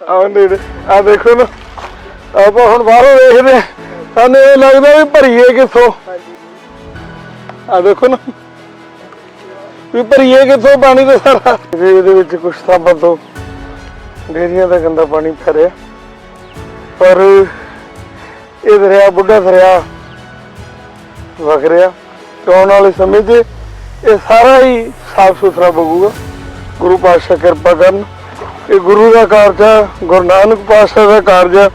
ਆ ਨੇੜੇ ਆ ਦੇਖੋ ਨਾ ਆਪਾਂ ਹੁਣ ਬਾਹਰੋਂ ਵੇਖਦੇ ਹਾਂ, ਸਾਨੂੰ ਇਹ ਲੱਗਦਾ ਵੀ ਭਰੀਏ ਕਿੱਥੋਂ। ਆ ਦੇਖੋ ਨਾ ਵੀ ਭਰੀਏ ਕਿੱਥੋਂ ਪਾਣੀ ਤੇ ਸਾਰਾ। ਇਹਦੇ ਇਹਦੇ ਵਿੱਚ ਕੁਛ ਤਾਂ ਬਦੋ ਡੇਰੀਆਂ ਦਾ ਗੰਦਾ ਪਾਣੀ ਭਰਿਆ ਪਰ ਇਹ ਦਰਿਆ ਬੁੱਢਾ ਦਰਿਆ ਵਗ ਰਿਹਾ ਤੇ ਆਉਣ ਵਾਲੇ ਸਮੇਂ 'ਚ ਇਹ ਸਾਰਾ ਹੀ ਸਾਫ਼ ਸੁਥਰਾ ਬਗੂਗਾ। ਗੁਰੂ ਪਾਤਸ਼ਾਹ ਕਿਰਪਾ ਕਰਨ। ਇਹ ਗੁਰੂ ਦਾ ਕਾਰਜ ਹੈ ਗੁਰੂ ਨਾਨਕ ਪਾਤਸ਼ਾਹ ਦਾ ਕਾਰਜ ਹੈ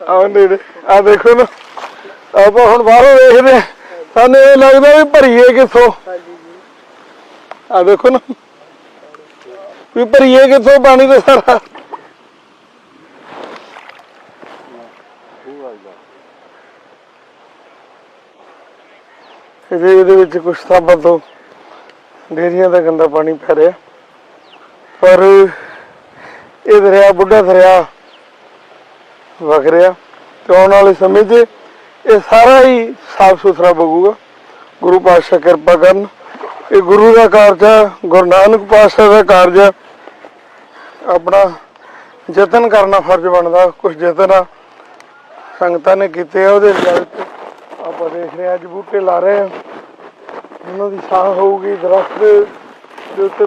ਆ ਨੇੜੇ ਆ ਦੇਖੋ ਨਾ ਆਪਾਂ ਹੁਣ ਬਾਹਰੋਂ ਵੇਖਦੇ ਹਾਂ, ਸਾਨੂੰ ਇਹ ਲੱਗਦਾ ਵੀ ਭਰੀਏ ਕਿੱਥੋਂ। ਆ ਦੇਖੋ ਨਾ ਵੀ ਭਰੀਏ ਕਿੱਥੋਂ ਪਾਣੀ ਤੇ ਸਾਰਾ। ਇਹਦੇ ਇਹਦੇ ਵਿੱਚ ਕੁਛ ਤਾਂ ਬਦੋ ਡੇਰੀਆਂ ਦਾ ਗੰਦਾ ਪਾਣੀ ਭਰਿਆ ਪਰ ਇਹ ਦਰਿਆ, ਬੁੱਢਾ ਦਰਿਆ ਵਗ ਰਿਹਾ ਤੇ ਆਉਣ ਵਾਲੇ ਸਮੇਂ 'ਚ ਇਹ ਸਾਰਾ ਹੀ ਸਾਫ਼ ਸੁਥਰਾ ਬਗੂਗਾ। ਗੁਰੂ ਪਾਤਸ਼ਾਹ ਕਿਰਪਾ ਕਰਨ। ਇਹ ਗੁਰੂ ਦਾ ਕਾਰਜ ਹੈ ਗੁਰੂ ਨਾਨਕ ਪਾਤਸ਼ਾਹ ਦਾ ਕਾਰਜ ਹੈ ਆਪਣਾ ਯਤਨ ਕਰਨਾ ਫਰਜ਼ ਬਣਦਾ ਕੁਝ ਯਤਨ ਆ। ਸੰਗਤਾਂ ਨੇ ਕੀਤੇ ਆ ਉਹਦੇ ਰਿਜ਼ਲਟ ਆਪਾਂ ਦੇਖ ਰਹੇ ਹਾਂ ਅੱਜ ਬੂਟੇ ਲਾ ਰਹੇ ਆ। ਉਹਨਾਂ ਦੀ ਛਾਂ ਹੋਊਗੀ ਦਰਖਤ ਦੇ ਉੱਤੇ